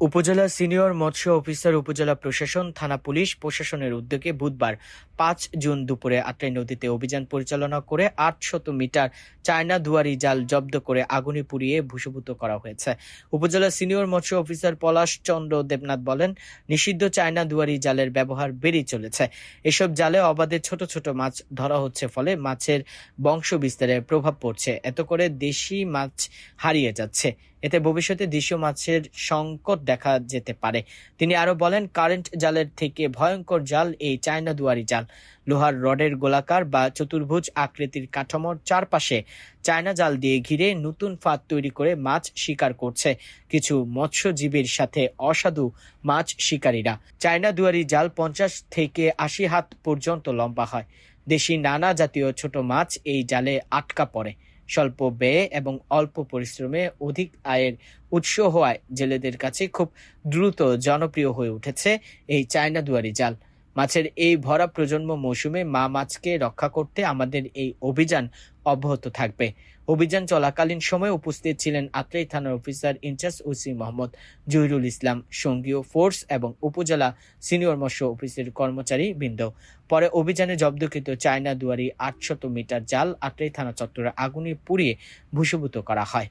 উপজেলা সিনিয়র মৎস্য অফিসার, উপজেলা প্রশাসন, থানা পুলিশ প্রশাসনের উদ্যোগে বুধবার পাঁচ জুন দুপুরে আত্রাই নদীতে অভিযান পরিচালনা করে আটশত মিটার চায়না দুয়ারি জাল জব্দ করে আগুনে পুড়িয়ে ভূষভূত করা হয়েছে। উপজেলা সিনিয়র মৎস্য অফিসার পলাশ চন্দ্র দেবনাথ বলেন, নিষিদ্ধ চায়না দুয়ারি জালের ব্যবহার বেড়েই চলেছে। এসব জালে অবাধে ছোট ছোট মাছ ধরা হচ্ছে, ফলে মাছের বংশ বিস্তারে প্রভাব পড়ছে। এত করে দেশি মাছ হারিয়ে যাচ্ছে। এতে ভবিষ্যতে দেশীয় মাছের সংকট দেখা যেতে পারে। তিনি আরও বলেন, কারেন্ট জালের থেকে ভয়ঙ্কর জাল এই চায়না দুয়ারি জাল। লোহার রডের গোলাকার বা চতুর্ভুজ আকৃতির কাঠামোর চারপাশে চায়না জাল দিয়ে ঘিরে নতুন ফাঁদ তৈরি করে মাছ শিকার করছে কিছু মৎস্যজীবীর সাথে অসাধু মাছ শিকারীরা। চায়না দুয়ারি জাল পঞ্চাশ থেকে আশি হাত পর্যন্ত লম্বা হয়। দেশি নানা জাতীয় ছোট মাছ এই জালে আটকা পড়ে। স্বল্প ব্যয়ে এবং অল্প পরিশ্রমে অধিক আয়ের উৎস হওয়ায় জেলেদের কাছে খুব দ্রুত জনপ্রিয় হয়ে উঠেছে এই চায়না দুয়ারি জাল। মাছের এই ভরা প্রজন্ম মৌসুমে মা মাছকে রক্ষা করতে আমাদের এই অভিযান অব্যাহত থাকবে। অভিযান চলাকালীন সময় উপস্থিত ছিলেন আত্রাই থানার officer in charge OC Mohammad Zahirul Islam, সঙ্গীয় force এবং উপজেলা সিনিয়র মৎস্য অফিসের কর্মচারী বৃন্দ পরে অভিযানে জব্দকৃত চায়না দুয়ারি আটশত মিটার জাল আত্রাই থানা চত্বরে আগুনে পুড়িয়ে ভূষভূত করা হয়।